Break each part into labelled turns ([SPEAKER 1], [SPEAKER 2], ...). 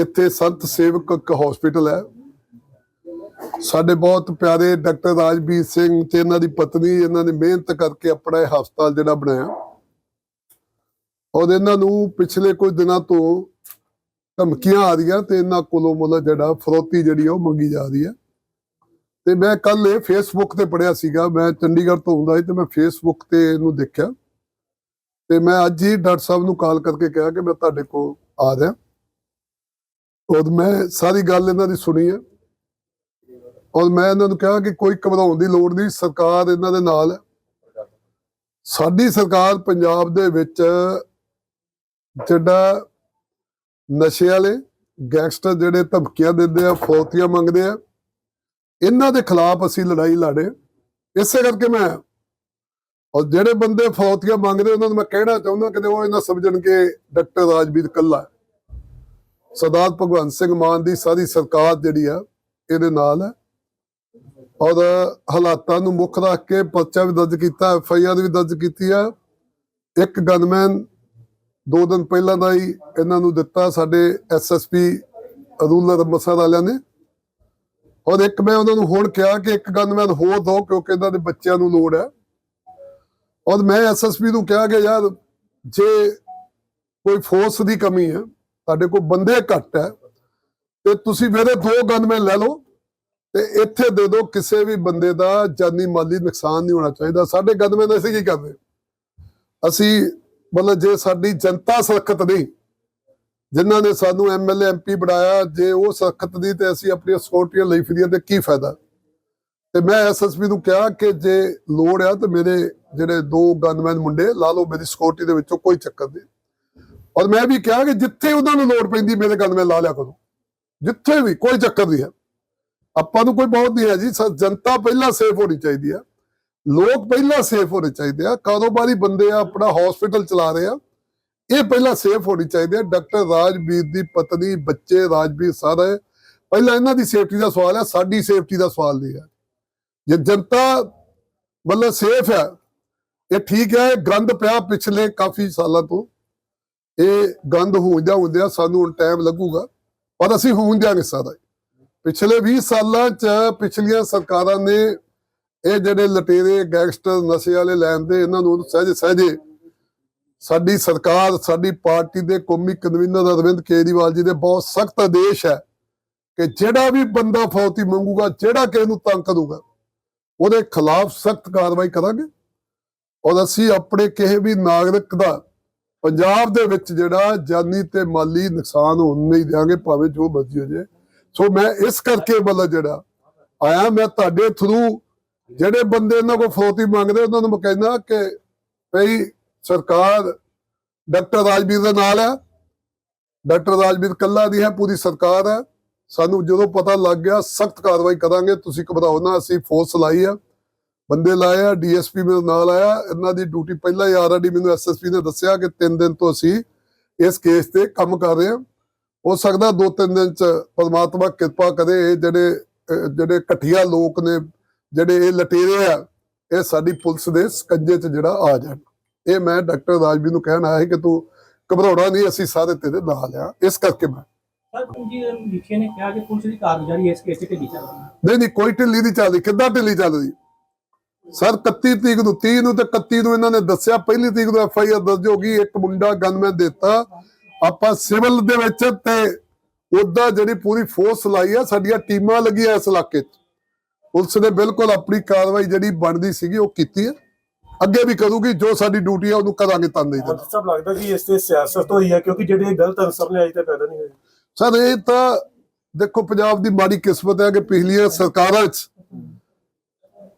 [SPEAKER 1] ਇੱਥੇ ਸੰਤ ਸੇਵਕ ਇੱਕ ਹਸਪੀਟਲ ਹੈ। ਸਾਡੇ ਬਹੁਤ ਪਿਆਰੇ ਡਾਕਟਰ ਰਾਜਵੀਰ ਸਿੰਘ ਤੇ ਇਹਨਾਂ ਦੀ ਪਤਨੀ, ਇਹਨਾਂ ਨੇ ਮਿਹਨਤ ਕਰਕੇ ਆਪਣਾ ਇਹ ਹਸਪਤਾਲ ਜਿਹੜਾ ਬਣਾਇਆ। ਔਰ ਇਹਨਾਂ ਨੂੰ ਪਿਛਲੇ ਕੁਝ ਦਿਨਾਂ ਤੋਂ ਧਮਕੀਆਂ ਆ ਰਹੀਆਂ ਤੇ ਇਹਨਾਂ ਕੋਲੋਂ ਮਤਲਬ ਜਿਹੜਾ ਫਰੋਤੀ ਜਿਹੜੀ ਉਹ ਮੰਗੀ ਜਾ ਰਹੀ ਹੈ। ਤੇ ਮੈਂ ਕੱਲ ਇਹ ਫੇਸਬੁੱਕ ਤੇ ਪੜਿਆ ਸੀਗਾ। ਮੈਂ ਚੰਡੀਗੜ੍ਹ ਤੋਂ ਹੁੰਦਾ ਸੀ ਤੇ ਮੈਂ ਫੇਸਬੁੱਕ ਤੇ ਇਹਨੂੰ ਦੇਖਿਆ। ਤੇ ਮੈਂ ਅੱਜ ਹੀ ਡਾਕਟਰ ਸਾਹਿਬ ਨੂੰ ਕਾਲ ਕਰਕੇ ਕਿਹਾ ਕਿ ਮੈਂ ਤੁਹਾਡੇ ਕੋਲ ਆ ਰਿਹਾ। ਔਰ ਮੈਂ ਸਾਰੀ ਗੱਲ ਇਹਨਾਂ ਦੀ ਸੁਣੀ ਹੈ। ਔਰ ਮੈਂ ਇਹਨਾਂ ਨੂੰ ਕਿਹਾ ਕਿ ਕੋਈ ਘਬਰਾਉਣ ਦੀ ਲੋੜ ਨਹੀਂ, ਸਰਕਾਰ ਇਹਨਾਂ ਦੇ ਨਾਲ ਹੈ। ਸਾਡੀ ਸਰਕਾਰ ਪੰਜਾਬ ਦੇ ਵਿੱਚ ਜਿਹੜਾ ਨਸ਼ੇ ਵਾਲੇ ਗੈਂਗਸਟਰ ਜਿਹੜੇ ਧਮਕੀਆਂ ਦਿੰਦੇ ਆ, ਫੌਤੀਆਂ ਮੰਗਦੇ ਆ, ਇਹਨਾਂ ਦੇ ਖਿਲਾਫ ਅਸੀਂ ਲੜਾਈ ਲੜੇ। ਇਸੇ ਕਰਕੇ ਮੈਂ ਔਰ ਜਿਹੜੇ ਬੰਦੇ ਫੌਤੀਆਂ ਮੰਗਦੇ ਉਹਨਾਂ ਨੂੰ ਮੈਂ ਕਹਿਣਾ ਚਾਹੁੰਦਾ ਕਿ ਉਹ ਇਹਨਾਂ ਸਮਝਣ ਕਿ ਡਾਕਟਰ ਰਾਜਵੀਰ ਕੱਲਾ ਸਰਦਾਰ ਭਗਵੰਤ ਸਿੰਘ ਮਾਨ ਦੀ ਸਾਰੀ ਸਰਕਾਰ ਜਿਹੜੀ ਆ, ਇਹਦੇ ਨਾਲ ਹੈ। ਔਰ ਹਾਲਾਤਾਂ ਨੂੰ ਮੁੱਖ ਰੱਖ ਕੇ ਪਰਚਾ ਵੀ ਦਰਜ ਕੀਤਾ, ਐਫ ਆਈ ਆਰ ਵੀ ਦਰਜ ਕੀਤੀ ਆ। ਇੱਕ ਗਨਮੈਨ ਦੋ ਦਿਨ ਪਹਿਲਾਂ ਦਾ ਹੀ ਇਹਨਾਂ ਨੂੰ ਦਿੱਤਾ ਸਾਡੇ S S P rural Amritsar ਵਾਲਿਆਂ ਨੇ। ਔਰ ਇੱਕ ਮੈਂ ਉਹਨਾਂ ਨੂੰ ਹੁਣ ਕਿਹਾ ਕਿ ਇੱਕ ਗਨਮੈਨ ਹੋਰ ਦੋ, ਕਿਉਂਕਿ ਇਹਨਾਂ ਦੇ ਬੱਚਿਆਂ ਨੂੰ ਲੋੜ ਹੈ। ਔਰ ਮੈਂ ਐਸ ਐਸ ਪੀ ਨੂੰ ਕਿਹਾ ਕਿ ਯਾਰ, ਜੇ ਕੋਈ ਫੋਰਸ ਦੀ ਕਮੀ ਹੈ ਸਾਡੇ ਕੋਲ ਬੰਦੇ ਘੱਟ ਹੈ, ਤੇ ਤੁਸੀਂ ਮੇਰੇ ਦੋ ਗਨਮੈਨ ਲੈ ਲਓ, ਤੇ ਇੱਥੇ ਦੇ ਦਿਓ ਕਿਸੇ ਵੀ ਬੰਦੇ ਦਾ ਜਾਨੀ ਮਾਲੀ ਨੁਕਸਾਨ ਨਹੀਂ ਹੋਣਾ ਚਾਹੀਦਾ। ਸਾਡੇ ਗਨਮੈਨ ਅਸੀਂ ਕੀ ਕਰਦੇ? ਅਸੀਂ ਮਤਲਬ ਜੇ ਸਾਡੀ ਜਨਤਾ ਸੁਰੱਖਿਅਤ ਨਹੀਂ, ਜਿਨ੍ਹਾਂ ਨੇ ਸਾਨੂੰ ਐਮਐਲਏ ਐਮਪੀ ਬਣਾਇਆ, ਜੇ ਉਹ ਸੁਰੱਖਿਅਤ ਨਹੀਂ, ਤੇ ਅਸੀਂ ਆਪਣੀਆਂ ਸਿਕਿਉਰਟੀਆਂ ਲਈ ਫਿਰੀਏ ਤੇ ਕੀ ਫਾਇਦਾ? ਤੇ ਮੈਂ ਐਸਐਸਪੀ ਨੂੰ ਕਿਹਾ ਕਿ ਜੇ ਲੋੜ ਆ, ਤੇ ਮੇਰੇ ਜਿਹੜੇ ਦੋ ਗਨਮੈਨ ਮੁੰਡੇ, ਲਾ ਲਓ ਮੇਰੀ ਸਿਕਿਉਰਟੀ ਦੇ ਵਿੱਚੋਂ ਕੋਈ ਚੱਕਰ ਨਹੀਂ। ਔਰ ਮੈਂ ਵੀ ਕਿਹਾ ਕਿ ਜਿੱਥੇ ਉਹਨਾਂ ਨੂੰ ਲੋੜ ਪੈਂਦੀ, ਮੇਰੇ ਗਨਮੈਨ ਲਾ ਲਿਆ ਕਰੋ। ਜਿੱਥੇ ਵੀ, ਕੋਈ ਚੱਕਰ ਨਹੀਂ ਹੈ। ਆਪਾਂ ਨੂੰ ਕੋਈ ਬਹੁਤ ਨਹੀਂ ਹੈ ਜੀ। ਜਨਤਾ ਪਹਿਲਾਂ ਸੇਫ ਹੋਣੀ ਚਾਹੀਦੀ ਹੈ। ਲੋਕ ਪਹਿਲਾਂ ਸੇਫ ਹੋਣੇ ਚਾਹੀਦੇ ਆ। ਕਾਰੋਬਾਰੀ ਬੰਦੇ ਆ, ਆਪਣਾ ਹਸਪੀਟਲ ਚਲਾ ਰਹੇ ਆ। ਇਹ ਪਹਿਲਾਂ ਸੇਫ ਹੋਣੀ ਚਾਹੀਦੀ ਹੈ। ਡਾਕਟਰ ਰਾਜਵੀਰ ਦੀ ਪਤਨੀ, ਬੱਚੇ ਰਾਜਵੀਰ ਸਾਰੇ ਪਹਿਲਾਂ ਇਹਨਾਂ ਦੀ ਸੇਫਟੀ ਦਾ ਸਵਾਲ ਹੈ। ਸਾਡੀ ਸੇਫਟੀ ਦਾ ਸਵਾਲ ਨਹੀਂ ਹੈ। ਜੇ ਜਨਤਾ ਮਤਲਬ ਸੇਫ ਹੈ, ਇਹ ਠੀਕ ਹੈ। ਇਹ ਗੰਦ ਪਿਆ ਪਿਛਲੇ ਕਾਫੀ ਸਾਲਾਂ ਤੋਂ। ਇਹ ਗੰਦ ਹੁੰਦਿਆਂ ਹੁੰਦਿਆਂ ਸਾਨੂੰ ਹੁਣ ਟਾਈਮ ਲੱਗੂਗਾ, ਪਰ ਅਸੀਂ ਹੋਣ ਦਿਆਂਗੇ ਸਾਰਾ। ਪਿਛਲੇ 20 ਸਾਲਾਂ ਚ ਪਿਛਲੀਆਂ ਸਰਕਾਰਾਂ ਨੇ ਇਹ ਜਿਹੜੇ ਲਟੇਰੇ ਗੈਂਗਸਟਰ ਨਸ਼ੇ ਵਾਲੇ ਲੈਣ ਦੇ, ਇਹਨਾਂ ਨੂੰ ਸਹਿਜੇ ਸਹਿਜੇ ਸਾਡੀ ਸਰਕਾਰ, ਸਾਡੀ ਪਾਰਟੀ ਦੇ ਕੌਮੀ ਕਨਵੀਨਰ ਅਰਵਿੰਦ ਕੇਜਰੀਵਾਲ ਜੀ ਦੇ ਬਹੁਤ ਸਖਤ ਆਦੇਸ਼ ਹੈ ਕਿ ਜਿਹੜਾ ਵੀ ਬੰਦਾ ਫੌਤੀ ਮੰਗੂਗਾ, ਜਿਹੜਾ ਕਿਸੇ ਨੂੰ ਤੰਗ ਕਰੂਗਾ, ਉਹਦੇ ਖਿਲਾਫ ਸਖਤ ਕਾਰਵਾਈ ਕਰਾਂਗੇ। ਔਰ ਅਸੀਂ ਆਪਣੇ ਕਿਸੇ ਵੀ ਨਾਗਰਿਕ ਦਾ ਪੰਜਾਬ ਦੇ ਵਿੱਚ ਜਿਹੜਾ ਜਾਨੀ ਤੇ ਮਾਲੀ ਨੁਕਸਾਨ ਹੋਣ ਨਹੀਂ ਦਿਆਂਗੇ, ਭਾਵੇਂ ਜੋ ਮਰਜ਼ੀ ਹੋ ਜਾਏ। ਸੋ ਮੈਂ ਇਸ ਕਰਕੇ ਮਤਲਬ ਜਿਹੜਾ ਆਇਆ, ਮੈਂ ਤੁਹਾਡੇ ਥਰੂ ਜਿਹੜੇ ਬੰਦੇ ਇਹਨਾਂ ਕੋਲ ਫਰੋਤੀ ਮੰਗਦੇ, ਉਹਨਾਂ ਨੂੰ ਮੈਂ ਕਹਿੰਦਾ ਕਿ ਭਈ ਸਰਕਾਰ ਡਾਕਟਰ ਰਾਜਵੀਰ ਦੇ ਨਾਲ ਹੈ। ਡਾਕਟਰ ਰਾਜਵੀਰ ਕੱਲਾ ਦੀ ਹੈ, ਪੂਰੀ ਸਰਕਾਰ ਹੈ। ਸਾਨੂੰ ਜਦੋਂ ਪਤਾ ਲੱਗ ਗਿਆ, ਸਖਤ ਕਾਰਵਾਈ ਕਰਾਂਗੇ। ਤੁਸੀਂ ਘਬਰਾਓ ਨਾ, ਅਸੀਂ ਫੋਰਸ ਲਾਈ ਆ। ਬੰਦੇ ਲਾਏ ਆ ਡੀਐਸਪੀ ਮੇਰੇ ਨਾਲ ਆਇਆ ਇਹਨਾਂ ਦੀ ਡਿਊਟੀ ਪਹਿਲਾਂ ਹੀ ਆਲਰੇਡੀ ਮੈਨੂੰ ਐਸਐਸਪੀ ਨੇ ਦੱਸਿਆ ਕਿ 3 ਦਿਨ ਤੋਂ ਅਸੀਂ ਇਸ ਕੇਸ ਤੇ ਕੰਮ ਕਰ ਰਹੇ ਹਾਂ। ਹੋ ਸਕਦਾ 2-3 ਦਿਨ ਚ ਪਰਮਾਤਮਾ ਕਿਰਪਾ ਕਰੇ ਇਹ ਜਿਹੜੇ ਜਿਹੜੇ ਘਟੀਆ ਲੋਕ ਨੇ ਜਿਹੜੇ ਇਹ ਲਟੇਰੇ ਆ ਇਹ ਸਾਡੀ ਪੁਲਿਸ ਦੇ ਸਕੰਜੇ 'ਚ ਜਿਹੜਾ ਆ ਜਾਣ। ਇਹ ਮੈਂ ਡਾਕਟਰ ਰਾਜਵੀਰ ਨੂੰ ਕਹਿਣ ਆਇਆ ਕਿ ਤੂੰ ਘਬਰਾਉਣਾ ਨਹੀਂ ਅਸੀਂ ਸਾਰੇ ਤੇਰੇ ਨਾਲ ਆ। ਇਸ ਕਰਕੇ ਮੈਂ
[SPEAKER 2] ਸਰ ਜੀ ਲਿਖੇ ਨੇ ਕਿਹਾ ਕਿ ਪੁਲਿਸ ਦੀ ਕਾਰਗੁਜ਼ਾਰੀ ਇਸ ਕੇਸ ਤੇ ਢਿੱਲੀ ਚੱਲ ਰਹੀ ਹੈ।
[SPEAKER 1] ਨਹੀਂ ਨਹੀਂ ਕੋਈ ਢਿੱਲੀ ਨਹੀਂ ਚੱਲਦੀ। ਕਿੱਦਾਂ ਢਿੱਲੀ ਚੱਲਦੀ? ਸਰ 31 ਤਰੀਕ ਨੂੰ 30 ਨੂੰ ਤੇ 31 ਨੂੰ ਇਹਨਾਂ ਨੇ ਦੱਸਿਆ ਪਹਿਲੀ ਤਰੀਕ ਨੂੰ ਐਫ ਆਈ ਆਰ ਦਰਜ ਹੋ ਗਈ ਇੱਕ ਮੁੰਡਾ ਗਨਮੈਨ ਦਿੱਤਾ। ਆਪਾਂ ਸਿਵਲ ਦੇ ਵਿੱਚ ਤੇ ਉਦਾਂ ਜਿਹੜੀ ਪੂਰੀ ਫੋਰਸ ਲਾਈ ਆ ਸਾਡੀਆਂ ਟੀਮਾਂ ਲੱਗੀਆਂ ਇਸ ਇਲਾਕੇ 'ਚ। ਪੁਲਿਸ ਨੇ ਬਿਲਕੁਲ ਆਪਣੀ ਕਾਰਵਾਈ ਜਿਹੜੀ ਬਣਦੀ ਸੀਗੀ ਉਹ ਕੀਤੀ ਹੈ ਅੱਗੇ ਵੀ ਕਰੂਗੀ ਜੋ ਸਾਡੀ ਡਿਊਟੀ ਆ ਉਹਨੂੰ ਕਰਾਂਗੇ ਤਾਂ ਨਹੀਂ ਦੇਣਾ।
[SPEAKER 3] ਸਭ ਲੱਗਦਾ ਕਿ ਇਸ ਤੇ ਸਿਆਸਤ ਹੋਈ ਹੈ ਕਿਉਂਕਿ ਜਿਹੜੇ ਗਲਤ ਅਨਸਰ ਨੇ ਅਜੇ ਤੱਕ ਪੈਦਾ ਨਹੀਂ ਹੋਏ।
[SPEAKER 1] ਸਰ ਇਹ ਤਾਂ ਦੇਖੋ ਪੰਜਾਬ ਦੀ ਮਾੜੀ ਕਿਸਮਤ ਹੈ ਕਿ ਪਿਛਲੀਆਂ ਸਰਕਾਰਾਂ 'ਚ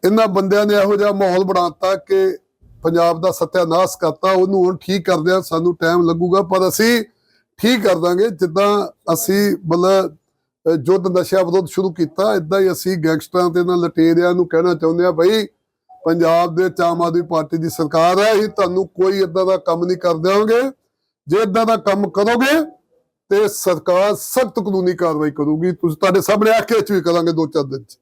[SPEAKER 1] ਇਹਨਾਂ ਬੰਦਿਆਂ ਨੇ ਇਹੋ ਜਿਹਾ ਮਾਹੌਲ ਬਣਾਤਾ ਕਿ ਪੰਜਾਬ ਦਾ ਸਤਿਆਨਾਸ਼ ਕਰਤਾ ਉਹਨੂੰ ਹੁਣ ਠੀਕ ਕਰਦਿਆਂ ਸਾਨੂੰ ਟਾਈਮ ਲੱਗੂਗਾ ਪਰ ਅਸੀਂ ਠੀਕ ਕਰ ਦਾਂਗੇ। ਜਿੱਦਾਂ ਅਸੀਂ ਮਤਲਬ ਅਹ, ਯੁੱਧ ਨਸ਼ਾ ਵਿਰੋਧ ਸ਼ੁਰੂ ਕੀਤਾ ਇਦਾਂ ਹੀ ਅਸੀਂ ਗੈਂਗਸਟਰਾਂ ਤੇ ਇਹਨਾਂ ਲਟੇਰਿਆਂ ਨੂੰ ਕਹਿਣਾ ਚਾਹੁੰਦੇ ਆ ਬਈ ਪੰਜਾਬ ਦੇ ਵਿੱਚ ਆਮ ਆਦਮੀ ਪਾਰਟੀ ਦੀ ਸਰਕਾਰ ਹੈ ਅਸੀਂ ਤੁਹਾਨੂੰ ਕੋਈ ਇਦਾਂ ਦਾ ਕੰਮ ਨਹੀਂ ਕਰ ਦੇਵਾਂਗੇ ਜੇ ਇਦਾਂ ਦਾ ਕੰਮ ਕਰੋਗੇ ਤੇ ਸਰਕਾਰ ਸਖਤ ਕਾਨੂੰਨੀ ਕਾਰਵਾਈ ਕਰੂਗੀ। ਤੁਸੀਂ ਤੁਹਾਡੇ ਸਾਹਮਣੇ ਆ ਕੇ ਚ ਵੀ ਕਰਾਂਗੇ ਦੋ ਚਾਰ ਦਿਨ ਚ।